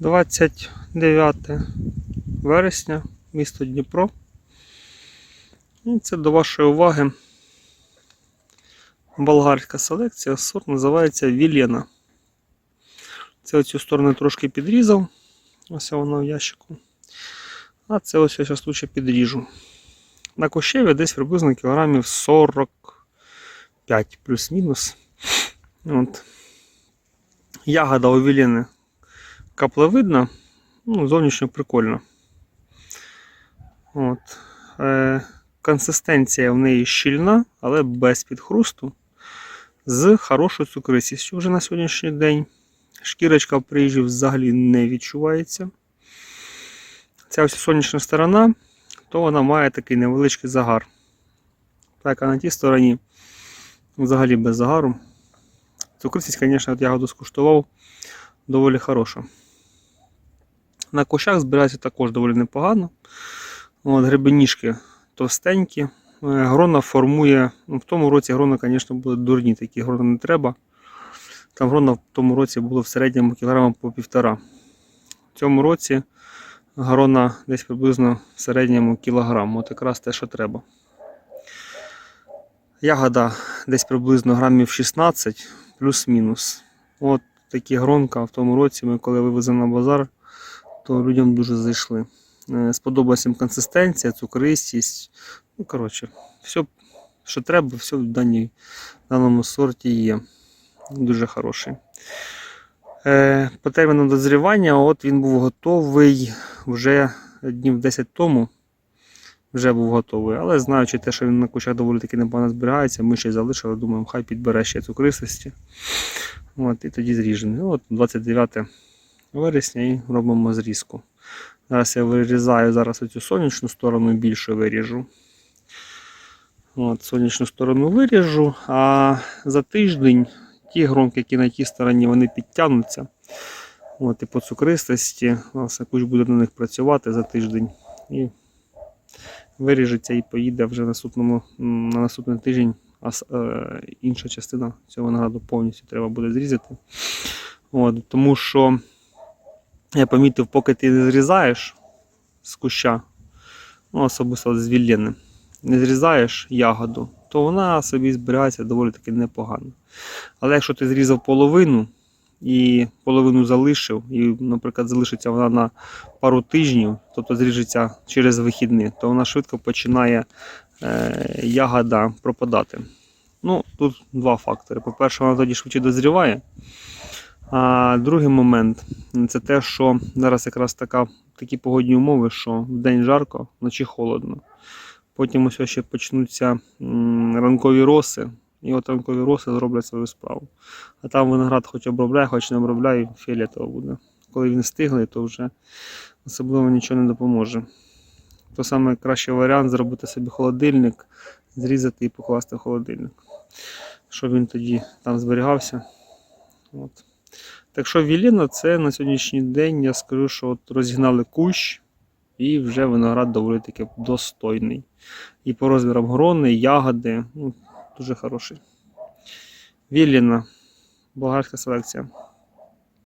29 вересня, місто Дніпро. І це до вашої уваги болгарська селекція. Сорт називається Вілена. Це оцю сторону трошки підрізав. Ось вона в ящику. А це ось я зараз лучше підріжу. На кощеві десь приблизно кілограмів 45 плюс-мінус. От. Ягода у Вілени каплевидна, ну, зовнішньо прикольна. От. Е, консистенція в неї щільна, але без підхрусту. З хорошою цукристістю вже на сьогоднішній день. Шкірочка в приїжджі взагалі не відчувається. Ця ось сонячна сторона, то вона має такий невеличкий загар. Так, а на тій стороні взагалі без загару. Цукристість, звісно, от ягоду скуштував доволі хороша. На кущах збирається також доволі непогано. От, гребеніжки товстенькі. Е, Грона формує. Ну, в тому році грона, звісно, були дурні, такі грона не треба. Там грона в тому році було в середньому кілограма по півтора. В цьому році грона десь приблизно в середньому кілограм. От якраз те, що треба. Ягода десь приблизно грамів 16 плюс-мінус. От такі гронка в тому році ми коли вивезли на базар, то людям дуже зайшли. Е, Сподобалася їм консистенція, цукристість. Ну, коротше, все, що треба, все в даній, даному сорті є. Дуже хороший. Е, по терміну дозрівання, от він був готовий вже днів 10 тому. Вже був готовий. Але знаючи те, що він на кущах доволі таки непогано зберігається, ми ще й залишили, думаємо, хай підбере ще цукристості. От, і тоді зріжемо. Ну, От 29 вересня і робимо зрізку. Зараз я вирізаю зараз оцю сонячну сторону більше виріжу. От, сонячну сторону виріжу, а за тиждень ті громки, які на тій стороні, вони підтягнуться. От, і по цукристості, власне, куч буде на них працювати за тиждень. І виріжеться і поїде вже наступному, на наступний тиждень. А е, інша частина цього винограду повністю треба буде зрізати. От, тому що я помітив, поки ти не зрізаєш з куща, ну, особисто з віллени, не зрізаєш ягоду, то вона собі збирається доволі таки непогано. Але якщо ти зрізав половину і половину залишив, і, наприклад, залишиться вона на пару тижнів, тобто зріжеться через вихідні, то вона швидко починає е, ягода пропадати. Ну, тут два фактори. По-перше, вона тоді швидше дозріває. А другий момент це те, що зараз якраз така, такі погодні умови, що в день жарко, вночі холодно. Потім ось ще почнуться ранкові роси, і от ранкові роси зроблять свою справу. А там виноград хоч обробляє, хоч не обробляє, фіолетово буде. Коли він стиглий, то вже особливо нічого не допоможе. То саме кращий варіант зробити собі холодильник, зрізати і покласти в холодильник. Щоб він тоді там зберігався. От. Так що Віліна це на сьогоднішній день, я скажу, що от розігнали кущ і вже виноград доволі таки достойний. І по розмірам грони, ягоди, ну, дуже хороший. Віліна, болгарська селекція.